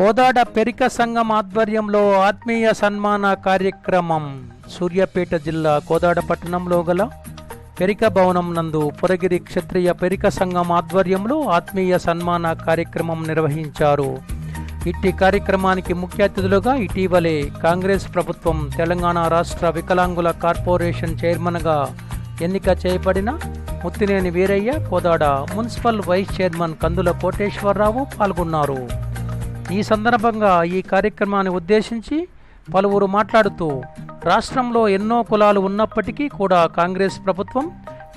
కోదాడ పెరిక సంఘం ఆధ్వర్యంలో ఆత్మీయ సన్మాన కార్యక్రమం సూర్యాపేట జిల్లా కోదాడ పట్టణంలో గల పెరిక భవనం నందు పురగిరి క్షత్రియ పెరిక సంఘం ఆధ్వర్యంలో ఆత్మీయ సన్మాన కార్యక్రమం నిర్వహించారు. ఇట్టి కార్యక్రమానికి ముఖ్య అతిథులుగా ఇటీవలే కాంగ్రెస్ ప్రభుత్వం తెలంగాణ రాష్ట్ర వికలాంగుల కార్పొరేషన్ చైర్మన్గా ఎన్నిక చేయబడిన Muttineni Veeraiah Kodad municipal vice chairman Kandula Koteswararao పాల్గొన్నారు. ఈ సందర్భంగా ఈ కార్యక్రమాన్ని ఉద్దేశించి పలువురు మాట్లాడుతూ రాష్ట్రంలో ఎన్నో కులాలు ఉన్నప్పటికీ కూడా కాంగ్రెస్ ప్రభుత్వం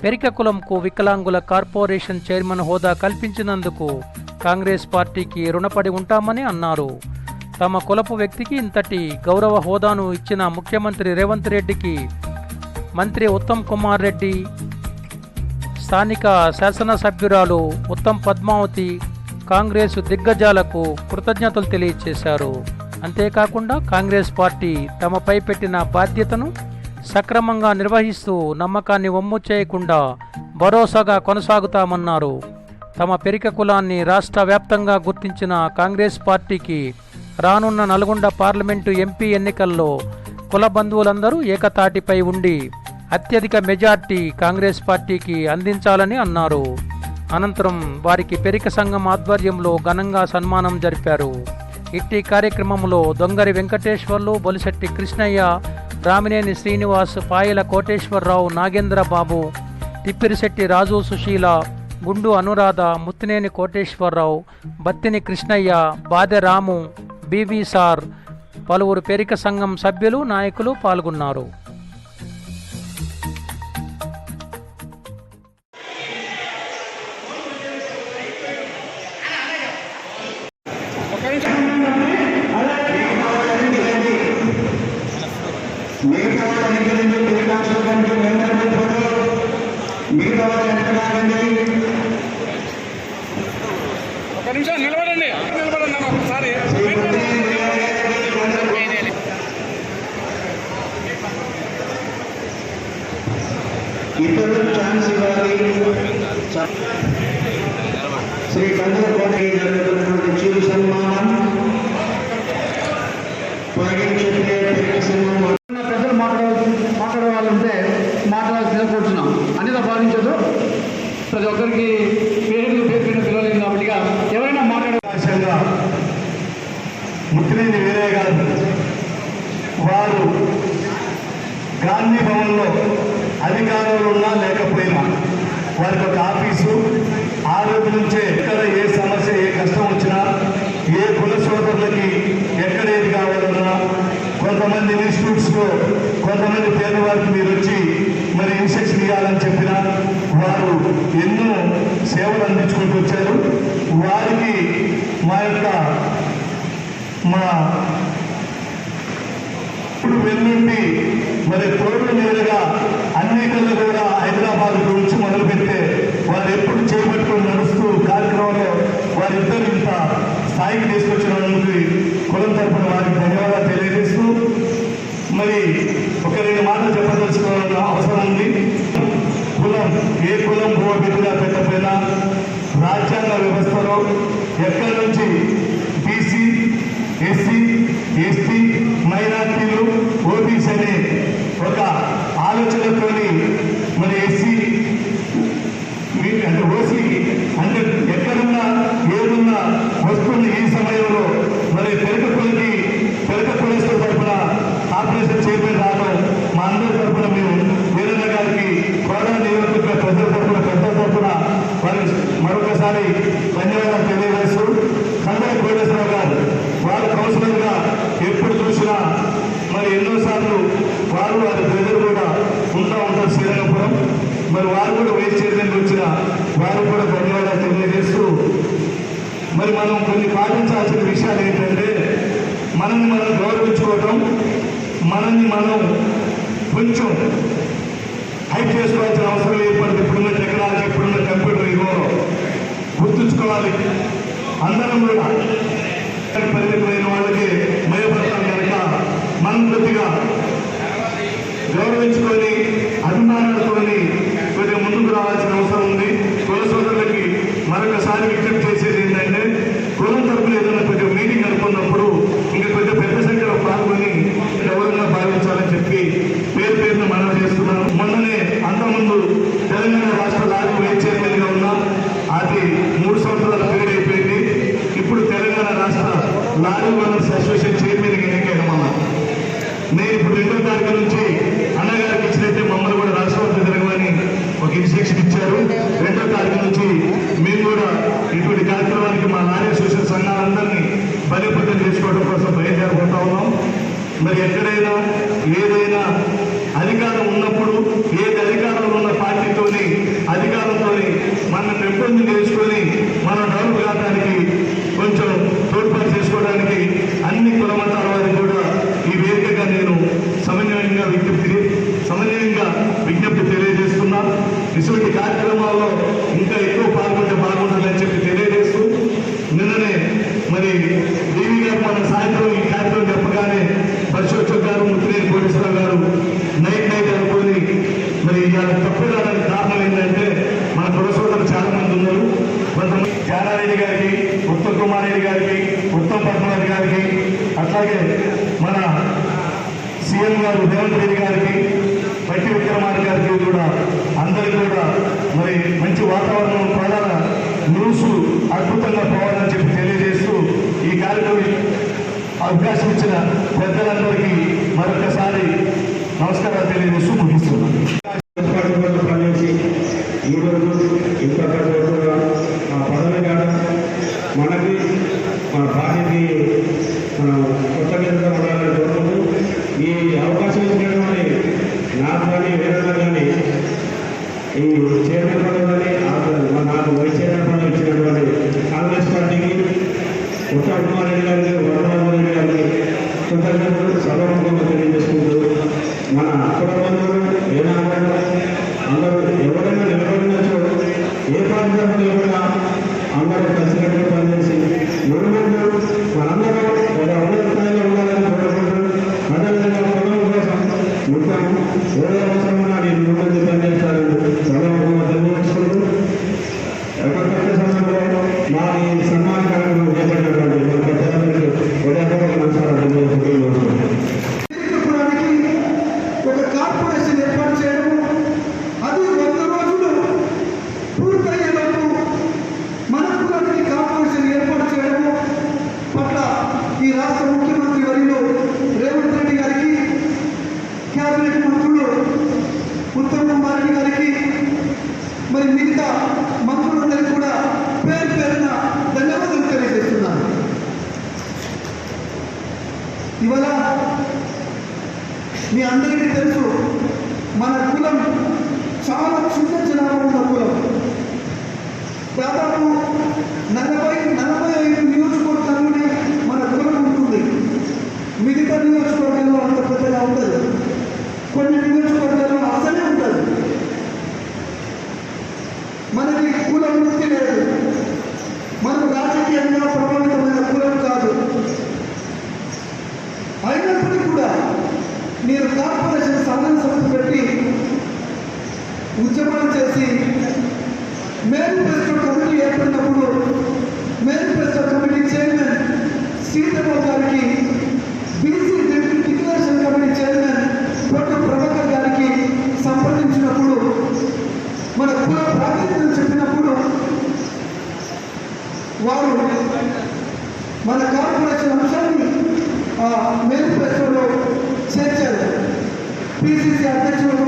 పెరిక కులంకు వికలాంగుల కార్పొరేషన్ చైర్మన్ హోదా కల్పించినందుకు కాంగ్రెస్ పార్టీకి రుణపడి ఉంటామని అన్నారు. తమ కులపు వ్యక్తికి ఇంతటి గౌరవ హోదాను ఇచ్చిన ముఖ్యమంత్రి రేవంత్ రెడ్డికి మంత్రి ఉత్తమ్ కుమార్ రెడ్డి స్థానిక శాసనసభ్యురాలు ఉత్తమ్ పద్మావతి కాంగ్రెస్ దిగ్గజాలకు కృతజ్ఞతలు తెలియజేశారు అంతేకాకుండా కాంగ్రెస్ పార్టీ తమపై పెట్టిన బాధ్యతను సక్రమంగా నిర్వహిస్తూ నమ్మకాన్ని వమ్ము చేయకుండా భరోసాగా కొనసాగుతామన్నారు. తమ పెరిక కులాన్ని రాష్ట్ర వ్యాప్తంగా గుర్తించిన కాంగ్రెస్ పార్టీకి రానున్న నల్గొండ పార్లమెంటు ఎంపీ ఎన్నికల్లో కుల బంధువులందరూ ఏకతాటిపై ఉండి అత్యధిక మెజార్టీ కాంగ్రెస్ పార్టీకి అందించాలని అన్నారు. అనంతరం వారికి పెరిక సంఘం ఆధ్వర్యంలో ఘనంగా సన్మానం జరిపారు. ఇట్టి కార్యక్రమంలో దొంగరి వెంకటేశ్వర్లు బొలిశెట్టి కృష్ణయ్య రామినేని శ్రీనివాస్ పాయల కోటేశ్వరరావు నాగేంద్ర బాబు Tippirisetti Raju Sushila Gundu Anuradha Muttineni Koteswararao Battini Krishnaiah Baderamu B V sir పలువురు పెరిక సంఘం సభ్యులు నాయకులు పాల్గొన్నారు. ప్రతి ఒక్కరికి పేర్లు పేరు పేరు పిలవలేదు కాబట్టి ఎవరైనా మాట్లాడే అవకాశంగా ముత్తినేని వీరయ్య గారు వారు గాంధీ భవన్లో అధికారులు ఉన్నా లేకపోయినా వారికి ఒక ఆఫీసు ఆ రోజు నుంచే ఎక్కడ ఏ సమస్య ఏ కష్టం వచ్చినా ఏ కుల సోదరులకి ఎక్కడ ఏది కావాలన్నా కొంతమంది ఇన్స్టిట్యూట్స్లో కొంతమంది పేదవారికి మీరు వచ్చి మరి ఇన్స్ట్రక్షన్ వారు ఎన్నో సేవలు అందించుకుంటూ వచ్చారు. వారికి మా యొక్క మా ఇప్పుడు వెల్లుండి మరి తోడు మీదుగా అన్నిటిలో కూడా హైదరాబాద్ గురించి మొదలుపెడితే వారు ఎప్పుడు చేపట్టుకొని నడుస్తూ కార్యక్రమంలో వారిద్దరు ఇంత స్థాయికి తీసుకొచ్చినందుకు కులం తరపున వారికి ధన్యవాదాలు తెలియజేస్తూ మరి ఒక రెండు మాటలు చెప్పదలుచుకోవాలని అవసరం ఉంది కులం ఏ కులం భూమిగా పెట్టకపోయినా రాజ్యాంగ వ్యవస్థలో ఎక్కడి నుంచి బీసీ ఎస్సీ ఎస్టీ మైనార్టీలు ఓబీసీ అనే ఒక ఆలోచనతోని మన ఎస్సీ అంటే ఓసీ అంటే ఎక్కడున్నా ఏదున్నా వస్తున్న ఈ సమయంలో మరి పెరక కులకి పెరక కులస్తుల తరఫున ఆపరేషన్ చైర్మన్ రావడం మా అందరి తరఫున మేము వీరన్న గారికి కోడా నియోజకవర్గ ప్రజల తరఫున పెద్దల తరఫున వారికి మరొకసారి ధన్యవాదాలు తెలియజేస్తూ కందర కోటేశ్వరరావు గారు వారు కౌన్సిలర్గా ఎప్పుడు చూసినా మరి ఎన్నోసార్లు వారు వారి ప్రజలు కూడా ఉంటా ఉంటారు శ్రీరంగపురం మరి వారు కూడా వైస్ చైర్మన్ వచ్చిన వారు కూడా ధన్యవాదాలు తెలియజేస్తూ మరి మనం కొన్ని పాటించాల్సిన విషయాలు ఏంటంటే మనల్ని మనం గౌరవించుకోవటం మనల్ని మనం కొంచెం హైప్ చేసుకోవాల్సిన అవసరం ఏర్పడింది ఇప్పుడున్న టెక్నాలజీ ఇప్పుడున్న కంప్యూటర్ యుగంలో గుర్తుంచుకోవాలి. అందరం కూడా పరిమితమైన వాళ్ళకి మయపడతాం కనుక మనం కొద్దిగా గౌరవించుకొని లారీ ఓనర్స్ అసోసియేషన్ చైర్మన్గా ఎన్నికైన మన నేను ఇప్పుడు రెండో తారీఖు నుంచి అన్నగారికి ఇచ్చినైతే మమ్మల్ని కూడా రాష్ట్రపతి తిరగమని ఒక ఇన్స్ట్రక్షన్ ఇచ్చారు. రెండో తారీఖు నుంచి మేము కూడా ఇటువంటి కార్యక్రమానికి మా లారీ అసోసియేషన్ సంఘాలందరినీ బలిపతం చేసుకోవడం కోసం బయలుదేరుకుంటా ఉన్నాం. మరి ఎక్కడైనా ఏదైనా అధికారం ఉన్నప్పుడు ఏది అధికారంలో ఉన్న పార్టీతోని అధికారంతో మన పెంపొంది నేర్చుకుని రంగారెడ్డి గారికి ఉత్తమ్ కుమార్ రెడ్డి గారికి ఉత్తమ్ పద్మనాథ్ గారికి అట్లాగే మన సీఎం గారు రేవంత్ రెడ్డి గారికి బట్టి విక్రమార్ గారికి కూడా అందరికీ కూడా మరి మంచి వాతావరణం ప్రధాన న్యూస్ అద్భుతంగా పోవాలని చెప్పి తెలియజేస్తూ ఈ కార్యక్రమం అవకాశం ఇచ్చిన పెద్దలందరికీ మరొకసారి నమస్కారాలు తెలియజేస్తూ ముగిస్తున్నాను. మన అక్కడ ఇవాళ మీ అందరికీ తెలుసు మన కులం చాలా చిన్న మేనిఫెస్టోలో చేర్చారు. పిసిసి అధ్యక్షుడు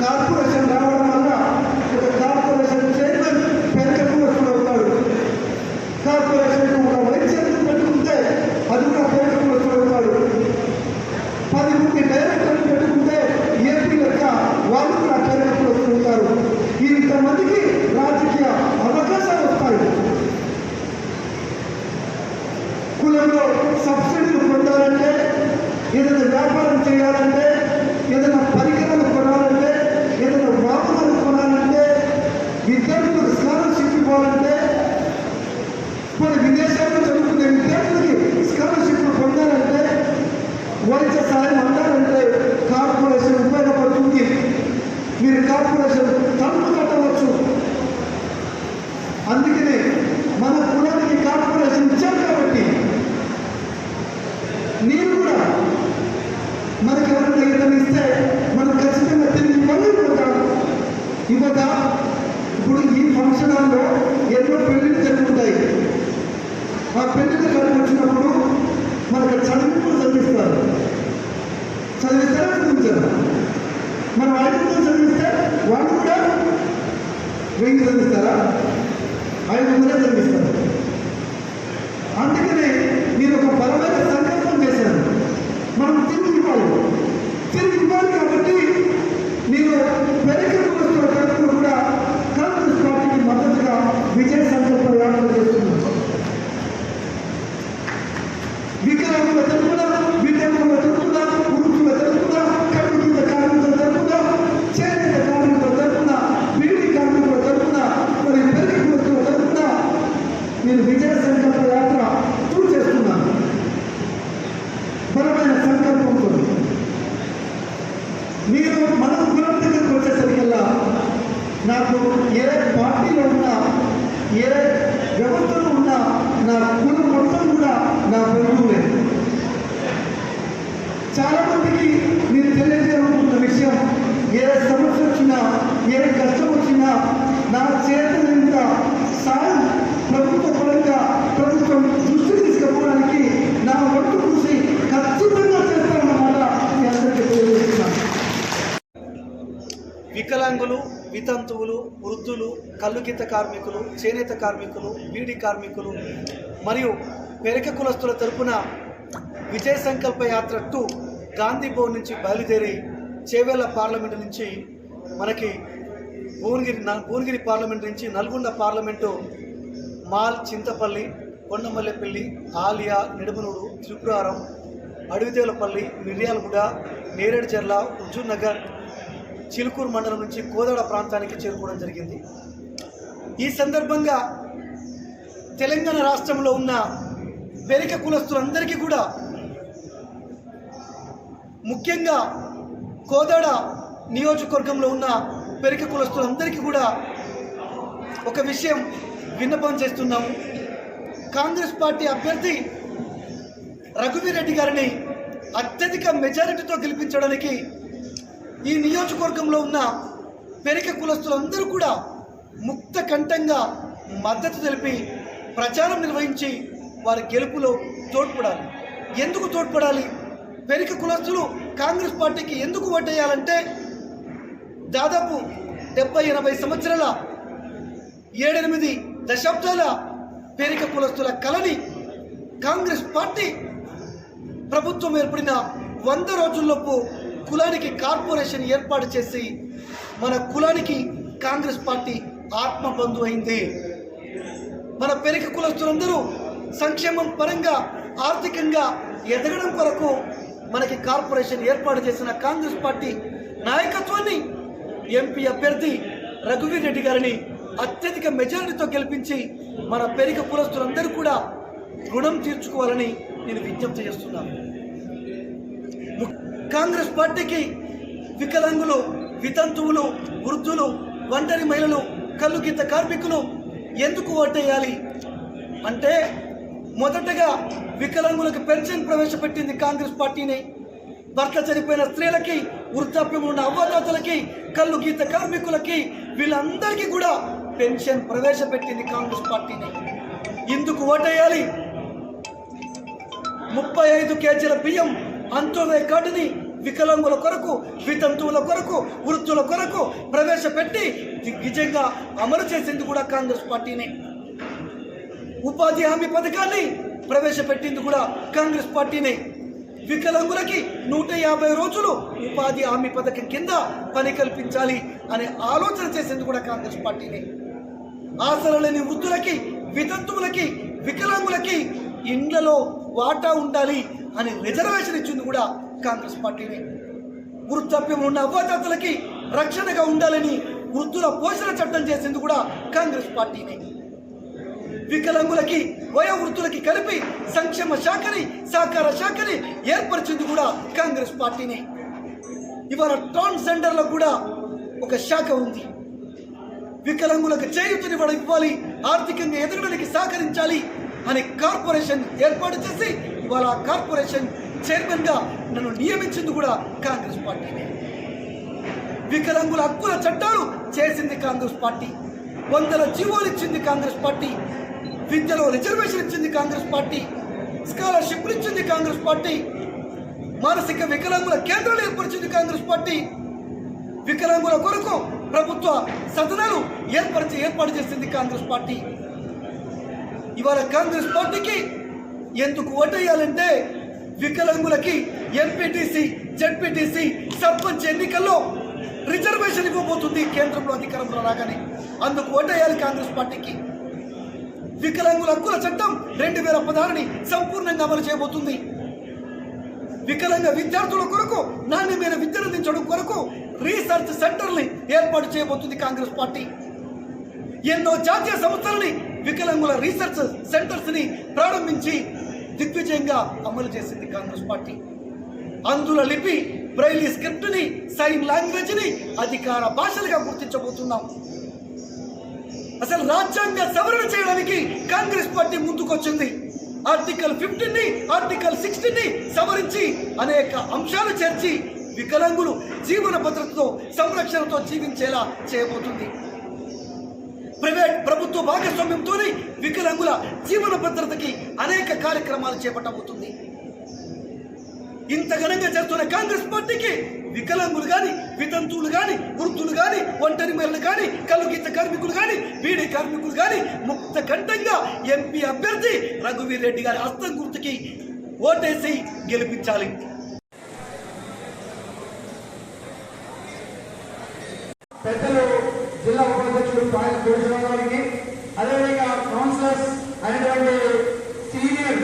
కార్పొరేషన్ రావడం వల్ల నేను కూడా మనకి ఎవరైనా ఏదైనా ఇస్తే మనం ఖచ్చితంగా తిరిగి పనులు ఇవ్వదా ఇవ్వదా? ఇప్పుడు ఈ ఫంక్షన్ హాల్లో ఎన్నో పెళ్ళిళ్ళు జరుగుతాయి. ఆ పెళ్ళిళ్ళు కలిపి వచ్చినప్పుడు మనకు చదివింపులు చదివిస్తారు. చదివిస్తారా చదివించారా? మనం ఐదు చదివిస్తే వాళ్ళు కూడా వెయ్యి చదివిస్తారా? నేను విజయ సంకల్ప యాత్ర టూ చేస్తున్నాను బలమైన సంకల్పంతో మీరు మన కులం దగ్గరకు వచ్చేసరికల్లా నాకు ఏ పార్టీలో ఉన్నా ఏ వ్యవస్థలో ఉన్నా నా కులం మొత్తం కూడా నా బంధువులే చాలా మందికి మీరు తెలియజేయాలనుకున్న విషయం ఏ సమస్య వచ్చినా ఏ కష్టం వచ్చినా నా చేతనంత సాయం ప్రభుత్వ పరంగా ప్రభుత్వం దృష్టి తీసుకుపోవడానికి నా వంతు కృషి ఖచ్చితంగా చేస్తానన్నమాట మీ అందరికీ తెలియజేస్తున్నాను వికలాంగులు వితంతువులు వృద్ధులు కల్లుకిత కార్మికులు చేనేత కార్మికులు బీడి కార్మికులు మరియు పెరక కులస్తుల తరపున విజయ సంకల్ప యాత్ర టూ గాంధీ భవన్ నుంచి బయలుదేరి చేవేళ్ళ పార్లమెంటు నుంచి మనకి భువనగిరి భువనగిరి పార్లమెంట్ నుంచి నల్గొండ పార్లమెంటు మాల్ చింతపల్లి కొండమల్లెపల్లి ఆలియా నిడుమనూరు త్రిపురారం అడవిదేలపల్లి మిర్యాలగూడ నేరేడుచెర్ల హుజూర్ నగర్ చిలుకూరు మండలం నుంచి కోదాడ ప్రాంతానికి చేరుకోవడం జరిగింది. ఈ సందర్భంగా తెలంగాణ రాష్ట్రంలో ఉన్న పెరిక కులస్తులందరికీ కూడా ముఖ్యంగా కోదాడ నియోజకవర్గంలో ఉన్న పెరిక కులస్తులందరికీ కూడా ఒక విషయం విన్నపం చేస్తున్నాము కాంగ్రెస్ పార్టీ అభ్యర్థి రఘువీరెడ్డి గారిని అత్యధిక మెజారిటీతో గెలిపించడానికి ఈ నియోజకవర్గంలో ఉన్న పెరిక కులస్తులందరూ కూడా ముక్త కంఠంగా మద్దతు తెలిపి ప్రచారం నిర్వహించి వారి గెలుపులో తోడ్పడాలి. ఎందుకు తోడ్పడాలి? పెరిక కులస్తులు కాంగ్రెస్ పార్టీకి ఎందుకు ఓటేయాలంటే దాదాపు డెబ్బై ఎనభై సంవత్సరాల ఏడెనిమిది దశాబ్దాల పేరిక కులస్తుల కళని కాంగ్రెస్ పార్టీ ప్రభుత్వం ఏర్పడిన వంద రోజుల్లోపు కులానికి కార్పొరేషన్ ఏర్పాటు చేసి మన కులానికి కాంగ్రెస్ పార్టీ ఆత్మబంధు అయింది. మన పెరిక కులస్తులందరూ సంక్షేమం పరంగా ఆర్థికంగా ఎదగడం కొరకు మనకి కార్పొరేషన్ ఏర్పాటు చేసిన కాంగ్రెస్ పార్టీ నాయకత్వాన్ని ఎంపీ అభ్యర్థి రఘువీర్ రెడ్డి గారిని అత్యధిక మెజారిటీతో గెలిపించి మన పెరిక కులస్తులందరూ కూడా రుణం తీర్చుకోవాలని నేను విజ్ఞప్తి చేస్తున్నాను. కాంగ్రెస్ పార్టీకి వికలాంగులు వితంతువులు వృద్ధులు ఒంటరి మహిళలు కళ్ళు గీత కార్మికులు ఎందుకు ఓటేయాలి? అంటే మొదటగా వికలాంగులకు పెన్షన్ ప్రవేశపెట్టింది కాంగ్రెస్ పార్టీని. భర్త చనిపోయిన స్త్రీలకి వృద్ధాప్యం ఉన్న అవ్వదాతలకి కళ్ళు గీత కార్మికులకి వీళ్ళందరికీ కూడా పెన్షన్ ప్రవేశపెట్టింది కాంగ్రెస్ పార్టీని. ఇందుకు ఓటేయాలి? ముప్పై ఐదు కేజీల బియ్యం అంత్యోదయ కార్డుని వికలాంగుల కొరకు వితంతువుల కొరకు వృత్తుల కొరకు ప్రవేశపెట్టి నిజంగా అమలు చేసింది కూడా కాంగ్రెస్ పార్టీనే ఉపాధి హామీ పథకాన్ని ప్రవేశపెట్టింది కూడా కాంగ్రెస్ పార్టీనే. వికలాంగులకి నూట యాభై రోజులు ఉపాధి హామీ పథకం కింద పని కల్పించాలి అనే ఆలోచన చేసింది కూడా కాంగ్రెస్ పార్టీనే. ఆశలు లేని వృద్ధులకి వితంతువులకి వికలాంగులకి ఇండ్లలో వాటా ఉండాలి అని రిజర్వేషన్ ఇచ్చింది కూడా కాంగ్రెస్ పార్టీనే. వృద్ధాప్యం ఉన్న అవ్వాతాతలకి రక్షణగా ఉండాలని వృద్ధుల పోషణ చట్టం చేసింది కూడా కాంగ్రెస్ పార్టీనే వికలాంగులకి వయోవృద్ధులకి కలిపి సంక్షేమ శాఖని సహకార శాఖని ఏర్పరిచింది కూడా కాంగ్రెస్ పార్టీనే. ఇవాళ ట్రాన్స్జెండర్లో కూడా ఒక శాఖ ఉంది. వికలాంగులకు చేయూతనివ్వడం ఇవ్వాలి ఆర్థికంగా ఎదగడానికి సహకరించాలి అనే కార్పొరేషన్ ఏర్పాటు చేసి ఇవాళ ఆ కార్పొరేషన్ చైర్మన్గా నన్ను నియమించింది కూడా కాంగ్రెస్ పార్టీనే వికలాంగుల హక్కుల చట్టాలు చేసింది కాంగ్రెస్ పార్టీ. వందల జీవోలు ఇచ్చింది కాంగ్రెస్ పార్టీ. విద్యలో రిజర్వేషన్ ఇచ్చింది కాంగ్రెస్ పార్టీ. స్కాలర్షిప్లు ఇచ్చింది కాంగ్రెస్ పార్టీ. మానసిక వికలాంగుల కేంద్రాలు ఏర్పరిచింది కాంగ్రెస్ పార్టీ. వికలాంగుల కొరకు ప్రభుత్వ సదనాలు ఏర్పరిచి ఏర్పాటు చేసింది కాంగ్రెస్ పార్టీ. ఇవాళ కాంగ్రెస్ పార్టీకి ఎందుకు ఓటేయాలంటే వికలాంగులకి ఎంపీటీసీ జడ్పీటీసీ సర్పంచ్ ఎన్నికల్లో రిజర్వేషన్ ఇవ్వబోతుంది కేంద్రంలో అధికారంలో రాగానే. అందుకు ఓటేయాలి కాంగ్రెస్ పార్టీకి. వికలాంగుల హక్కుల చట్టం రెండు వేల పదహారుని సంపూర్ణంగా అమలు చేయబోతుంది. వికలాంగ విద్యార్థుల కొరకు నాణ్యమైన విద్యను అందించడం కొరకు రీసెర్చ్ సెంటర్ని ఏర్పాటు చేయబోతుంది కాంగ్రెస్ పార్టీ. ఎన్నో జాతీయ సంస్థలని వికలాంగుల రీసెర్చ్ సెంటర్స్ని ప్రారంభించి దిగ్విజయంగా అమలు చేసింది కాంగ్రెస్ పార్టీ. అందుల లిపి బ్రైలీ స్క్రిప్ట్ని సైన్ లాంగ్వేజ్ని అధికార భాషలుగా గుర్తించబోతున్నాం. అసలు రాజ్యాంగ సవరణ చేయడానికి కాంగ్రెస్ పార్టీ ముందుకొచ్చింది. ఆర్టికల్ ఫిఫ్టీన్ని ఆర్టికల్ సిక్స్టీన్ని సవరించి అనేక అంశాలు చేర్చి వికలాంగులు జీవన భద్రతతో సంరక్షణతో జీవించేలా చేయబోతుంది. ప్రైవేట్ ప్రభుత్వ భాగస్వామ్యంతోనే వికలాంగుల జీవన భద్రతకి అనేక కార్యక్రమాలు చేపట్టబోతుంది. ఇంత ఘనంగా చేస్తున్న కాంగ్రెస్ పార్టీకి వికలాంగులు కానీ వితంతువులు కానీ వృద్ధులు కానీ ఒంటరి మహిళలు కానీ కలుగీత కార్మికులు కానీ బీడీ కార్మికులు కానీ ముక్త కంఠంగా ఎంపీ అభ్యర్థి రఘువీర్ రెడ్డి గారి హస్తం గుర్తుకి ఓటేసి గెలిపించాలి పెద్దలు జిల్లా ఉపాధ్యక్షుడు పాయల కోటేశ్వరరావు గారికి అదేవిధంగా కౌన్సిలర్స్ అయినటువంటి సీనియర్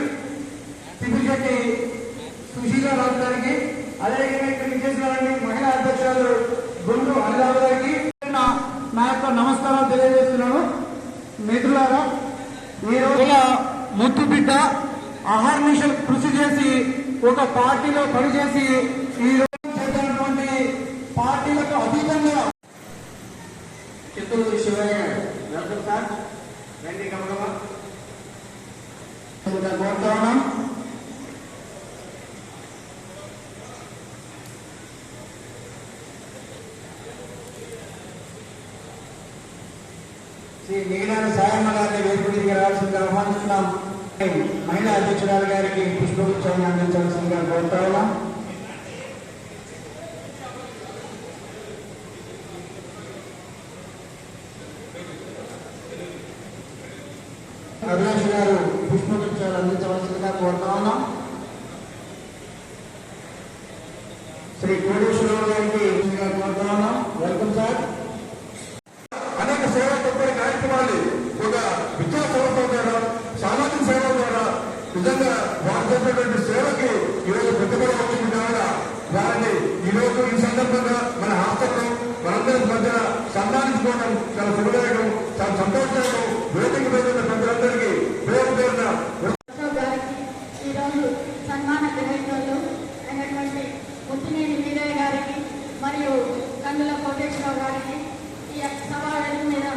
సిపిశెట్టి సుశీలారావు గారికి అదేవిధంగా ఇక్కడ చేసినటువంటి మహిళా అధ్యక్షురాలు గుండు అనిలాల్ గారికి నా యొక్క నమస్కారాలు తెలియజేస్తున్నాను. మిత్రులారా ఈరోజు రోజుల ముద్దు బిడ్డ అహర్నిశలు కృషి చేసి ఒక పార్టీలో పనిచేసి ఈ రోజు చేసినటువంటి పార్టీలకు అతీతంగా చిత్తూరు శివయ్య వెల్కమ్ సార్. రండి గమనమా కోరుతా ఉన్నాం. శ్రీ నీలాల సాయమ్మ గారిని వేదికగా రావాల్సిందిగా ఆహ్వానిస్తున్నాం. మహిళా అధ్యక్షురాలు గారికి పుష్పగుచ్చాన్ని అందించాల్సిందిగా కోరుతా ఉన్నాం అభిలాష్ గారు పుష్పగుచ్చాలు అందించవలసిందిగా కోరుతా ఉన్నాం శ్రీ కోటేశ్వరరావు గారికి కోరుతా ఉన్నాం వెల్కమ్ సార్ అనేక సేవా తత్పర కార్యక్రమాలు ఒక విద్యా సంస్థ ద్వారా సామాజిక సేవ ద్వారా నిజంగా వారు చేసినటువంటి సేవకి ఈరోజు ప్రతిఫలం ద్వారా వారిని ఈరోజు ఈ సందర్భంగా మన హాస్టల్లో మనందరి మధ్య సన్మానించుకోవడం చాలా శుభదాయకం చాలా సంతోషదాయకం వేదిక మీద ఉన్న ప్రజలందరికీ పేరు పేరున రావు గారికి ఈరోజు సన్మాన గ్రహీతలు అయినటువంటి ముత్తినేని వీరయ్య గారికి మరియు కందుల కోటేశ్వరరావు గారికి ఈ యొక్క సభా వేదిక మీద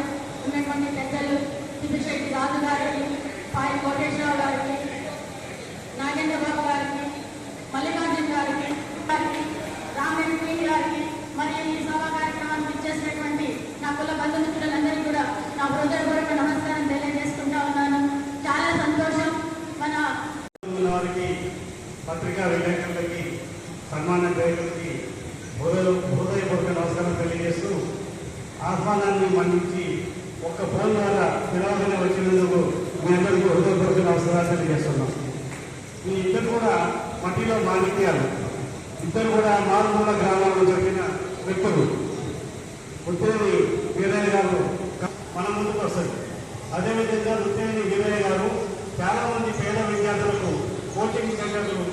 ఉన్నటువంటి పెద్దలు తిప్పిశెట్టి రాజు గారికి పాయి కోటేశ్వరరావు గారికి నాగేంద్ర బాబు గారికి మల్లికార్జున గారికి గారికి రామరెడ్డి గారికి కుల బంధుమిత్రులందరికీ కూడా నా హృదయపూర్వక నమస్కారం తెలియజేసుకుంటా ఉన్నాను చాలా సంతోషం మన ఉన్న వారికి పత్రికా విలేకరులకి సన్మాన గ్రహీతలకి హృదయ హృదయపూర్వక నమస్కారం తెలియజేస్తూ ఆహ్వానాన్ని మన్నించి ఒక్క ఫోన్ ద్వారా పిలవగానే వచ్చినందుకు మీ అందరికీ హృదయపూర్వక చేస్తున్నాం. ఈ ఇద్దరు కూడా మట్టిలో మాణిక్యాలు. ఇద్దరు కూడా మారుమూల గ్రామాల్లో చెప్పిన వ్యక్తులు. ఉత్తేని వీరయ్య గారు మన ముందుకు వస్తుంది అదేవిధంగా ఉత్తేని వీరయ్య గారు చాలా మంది పేద విద్యార్థులకు కోచింగ్ సెంటర్లు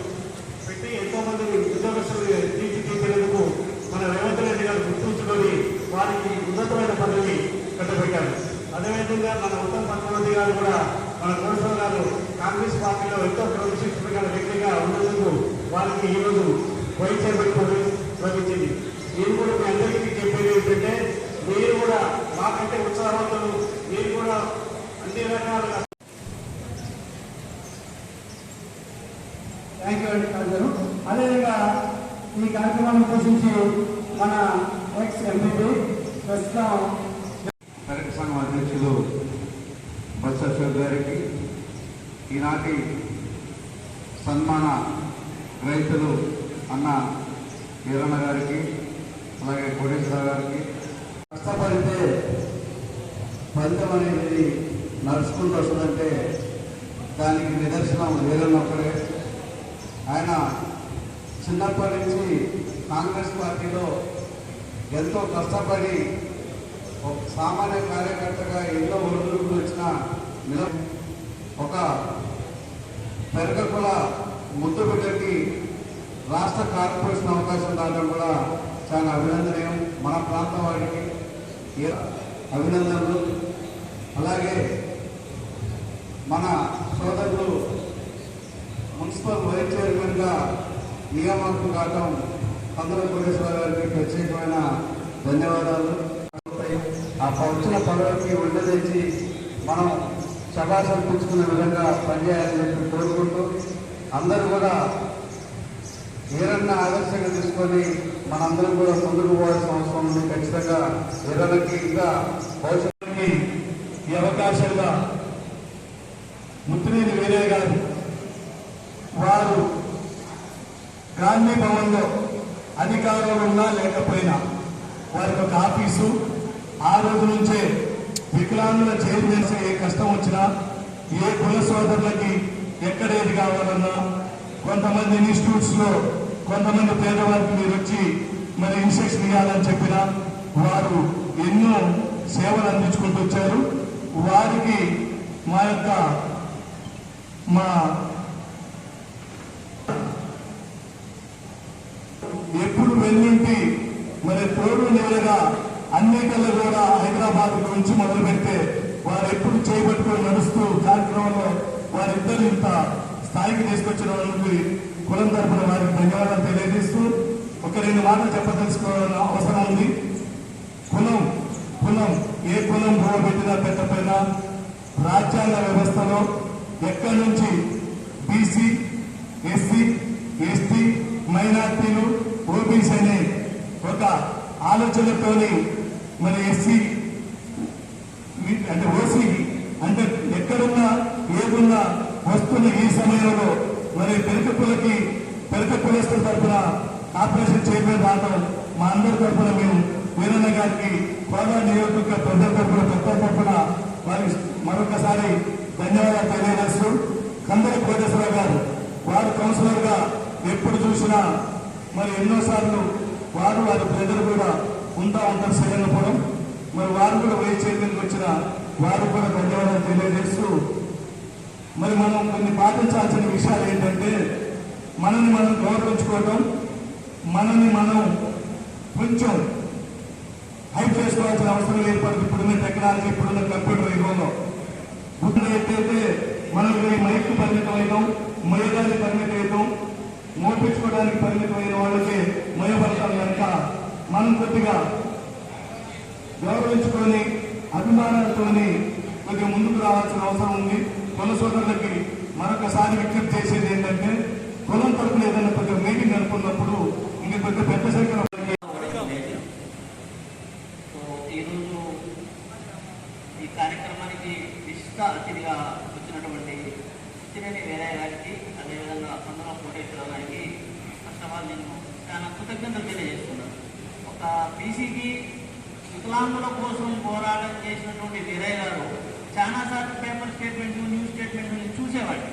పెట్టి ఎంతో మంది ఉద్యోగస్తులు తీర్చిదిద్దేందుకు మన రేవంత్ రెడ్డి గారు గుర్తుంచుకొని వారికి ఉన్నతమైన పదవి కట్టబెట్టారు అదేవిధంగా మన ఉత్తమ్ పద్మావతి గారు కూడా మన కోటేశ్వర గారు కాంగ్రెస్ పార్టీలో ఎంతో క్రమశిక్షణ గల వ్యక్తిగా ఉన్నందుకు వారికి ఈరోజు వైస్ చైర్మన్ పదవి లభించింది నేను కూడా మీ అందరికీ చెప్పేది ఏంటంటే మీరు కూడా మాకంటే ఉత్సాహవంతులు మీరు కూడా అన్ని రకాలుగా థ్యాంక్ యూ అండి కాదు గారు అదేవిధంగా ఈ కార్యక్రమాన్ని పోషించి మన ఎక్స్ ఎంపీ ప్రస్తుతం కరెక్ట్ సంఘం అధ్యక్షులు బస్ అశోక్ గారికి ఈనాటి సన్మాన రైతులు అన్న వీరన్న గారికి అలాగే కోటేశ్వర గారికి. కష్టపడితే ఫలితం అనేది నడుచుకుంటూ వస్తుందంటే దానికి నిదర్శనం వీరన్న ఆయన చిన్నప్పటి నుంచి కాంగ్రెస్ పార్టీలో ఎంతో కష్టపడి ఒక సామాన్య కార్యకర్తగా ఎన్నో ఒడిదుడుకులు వచ్చిన నిల ఒక పెరగకుల ముద్దు బిడ్డకి రాష్ట్ర కార్పొరేషన్ అవకాశం రావడం కూడా చాలా అభినందనీయం. మన ప్రాంతం వాడికి అభినందనలు. అలాగే మన సోదరులు మున్సిపల్ వైస్ చైర్మన్గా నియామకం కావడం అందరూ కోటేశ్వర గారికి ప్రత్యేకమైన ధన్యవాదాలు. ఆ వచ్చిన పదవికి తెచ్చి మనం శభాషం పుచ్చుకునే విధంగా పనిచేయాలని చెప్పి కోరుకుంటూ అందరూ కూడా ఏదన్నా ఆదర్శంగా తీసుకొని మనందరం కూడా ముందుకు పోవాల్సిన అవసరం ఉంది. ఖచ్చితంగా ఏదైనాకి ఇంకా భవిష్యత్తుకి ఈ అవకాశంగా ముత్తినేని వీరయ్య గారు వారు గాంధీ భవన్లో అధికారంలో ఉన్నా లేకపోయినా వారికి ఒక ఆఫీసు ఆ రోజు నుంచే వికలాంగుల చేసే ఏ కష్టం వచ్చినా ఏ కుల సోదరులకి ఎక్కడ ఏది కావాలన్నా కొంతమంది ఇన్స్టిట్యూట్స్లో కొంతమంది పేదవారికి మీరు వచ్చి మరి ఇన్స్ట్రక్షన్ ఇవ్వాలని చెప్పిన వారు ఎన్నో సేవలు అందించుకుంటూ వచ్చారు. వారికి మా యొక్క మా ఎప్పుడు వెళ్ళుంటి మరి తోడు అన్ని అన్నిటిలో కూడా హైదరాబాద్ నుంచి మొదలు పెడితే వారు ఎప్పుడు చేపట్టుకుని నడుస్తూ కార్యక్రమంలో వారిద్దరు ఇంత స్థాయికి తీసుకొచ్చిన వాళ్ళకి కులం తరపున వారికి ధన్యవాదాలు తెలియజేస్తూ ఒక రెండు మాటలు చెప్పదలుచుకోవాలని అవసరం ఉంది. కులం కులం ఏ కులం భూమ పెట్టినా పెట్టపోయినా రాజ్యాంగ వ్యవస్థలో ఎక్కడి నుంచి బీసీ ఎస్సీ ఎస్టీ మైనార్టీలు ఓబీసీ అనే ఒక ఆలోచనతోనే మరి ఎస్సీ అంటే ఓసీ అంటే ఎక్కడున్నా ఏదున్నా వస్తున్న ఈ సమయంలో మరి పెరక కులకి పెరక కులస్తుల తరఫున ఆపరేషన్ చైర్మన్ రావడం మా అందరి తరఫున మేము వీరన్న గారికి కోదా నియోజక ప్రజల తరఫున పెద్ద తరఫున వారికి మరొకసారి ధన్యవాదాలు తెలియజేస్తూ కందరి కోటేశ్వర గారు వారు కౌన్సిలర్గా ఎప్పుడు చూసినా మరి ఎన్నోసార్లు వారు వారి ప్రజలు కూడా ఉంటా ఉంటారు శ్రీరంగపురం మరి వారు కూడా వైస్ చైర్మన్కి వచ్చిన వారు కూడా ధన్యవాదాలు తెలియజేస్తూ మరి మనం కొన్ని పాటించాల్సిన విషయాలు ఏంటంటే మనల్ని మనం గౌరవించుకోవటం మనల్ని మనం కొంచెం హైప్ చేసుకోవాల్సిన అవసరం ఏర్పడుతుంది ఇప్పుడున్న టెక్నాలజీ ఇప్పుడున్న కంప్యూటర్ యుగంలో. ఇప్పుడు ఎట్టయితే మనం మైక్ పరిమితం అవుతాం మయగానికి పరిమితం అవుతాం మోపించుకోవడానికి పరిమితమైన వాళ్ళకి మయపడతాం కనుక మనం కొద్దిగా గౌరవించుకొని అభిమానాలతోని కొద్దిగా ముందుకు రావాల్సిన అవసరం ఉంది. కుల సోదరులకి మరొకసారి విజ్ఞప్తి చేసేది ఏంటంటే కులం తరపున ఏదైనా కొద్దిగా మీటింగ్ అనుకున్నప్పుడు ఇంక కొద్దిగా పెద్ద సంఖ్యలో సో ఈరోజు ముఖ్య అతిథిగా వచ్చినటువంటి తినేని వేరే గారికి అదేవిధంగా కొందర కోటేశ్వరరావు గారికి ఫస్ట్ ఆఫ్ ఆల్ నేను చాలా కృతజ్ఞతలు తెలియజేస్తున్నాను ఒక బీసీకి వికలాంగుల కోసం పోరాటం చేసినటువంటి వీరయ్య గారు చాలాసార్లు పేపర్ స్టేట్మెంట్లు న్యూస్ స్టేట్మెంట్లు నేను చూసేవాడిని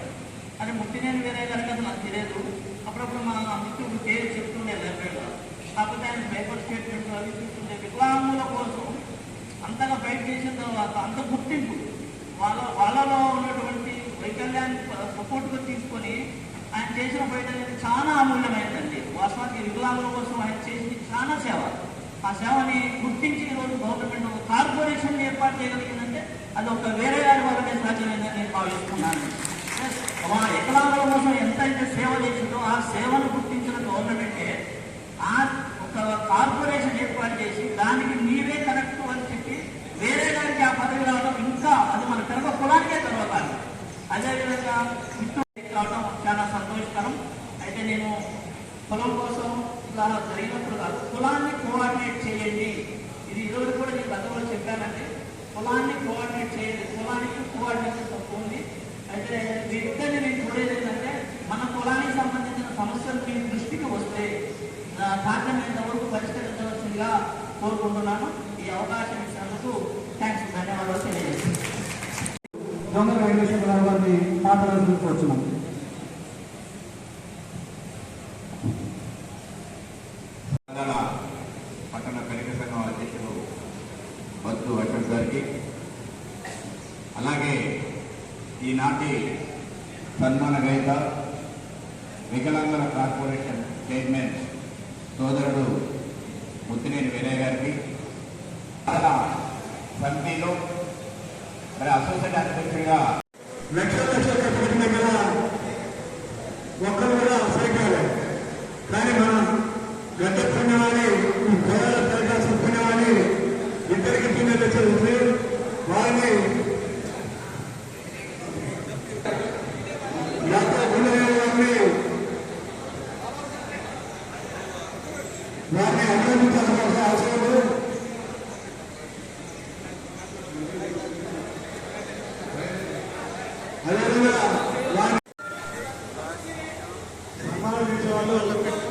అది ముట్టినేని వీరయ్య గారికి అది నాకు తెలియదు అప్పుడప్పుడు మా మిత్రుడు పేరు చెప్తుండే లైబ్రరీలో కాకపోతే ఆయన పేపర్ స్టేట్మెంట్లు అవి చూస్తుంటే వికలాంగుల కోసం అంతగా ఫైట్ చేసిన తర్వాత అంత గుర్తింపు వాళ్ళ వాళ్ళలో ఉన్నటువంటి వైకల్యాన్ని సపోర్ట్గా తీసుకొని ఆయన చేసిన ఫైట్ అనేది చాలా అమూల్యమైనదండి వాస్తవానికి వికలాంగుల కోసం ఆయన చేసింది చాలా సేవ ఆ సేవని గుర్తించి ఈరోజు గవర్నమెంట్ ఒక కార్పొరేషన్ ఏర్పాటు చేయగలిగిందంటే అది ఒక వేరే వారి వల్లనే సాధ్యమైందని నేను భావిస్తున్నాను మా వికలాంగుల కోసం ఎంతైతే సేవ చేసిందో ఆ సేవను గుర్తించిన గవర్నమెంటే ఆ ఒక కార్పొరేషన్ ఏర్పాటు చేసి దానికి మీరే కరెక్ట్ అని చెప్పి వేరే దానికి ఆ పదవి రావడం ఇంకా అది మన పెరగ కులానికే తెలవాలి అదేవిధంగా మిత్రులు రావడం చాలా సంతోషకరం. అయితే నేను పొలం కోసం ఇలా జరిగినప్పుడు కాదు కులాన్ని కోఆర్డినేట్ చేయండి ఇది ఈరోజు కూడా నేను గతంలో చెప్పానంటే కులాన్ని కోఆర్డినేట్ చేయండి కులానికి కోఆర్డినేషన్ నేను చూడేది ఏంటంటే మన కులానికి సంబంధించిన సమస్యలు మీ దృష్టికి వస్తే నా సాధ్యమైనంత వరకు పరిష్కరించవలసిందిగా కోరుకుంటున్నాను. ఈ అవకాశం ఇచ్చినందుకు థ్యాంక్స్ ధన్యవాదాలు తెలియజేస్తున్నాను. దొంగ వెంకటేశ్వరరావు గారిని మాట్లాడాల్సి కోరుతున్నాం తెలంగాణ పట్టణ కనిక సంఘం అధ్యక్షుడు బద్దు అశోక్ గారికి అలాగే ఈనాటి సన్మాన గ్రహీత వికలాంగుల కార్పొరేషన్ చైర్మన్ సోదరుడు ముత్తినేని వినయ్ గారికి అలా సమితిలో మరి అసోసియేట్ అధ్యక్షుడిగా లక్ష లక్షల పెట్టిన దగ్గర ఒక్కరు కూడా సైకాలి కానీ మనం గడ్డ పుణ్యమాని ఈ పేదల దరఖాస్తు పుణ్యమాని ఇద్దరికి పుణ్యత చదువుతుంది వారిని యాత్ర పుణ్యమైన వారిని వారిని అభినందించాల్సిన అవసరం లేదు. అదేవిధంగా వారిని సమావేశించే వాళ్ళు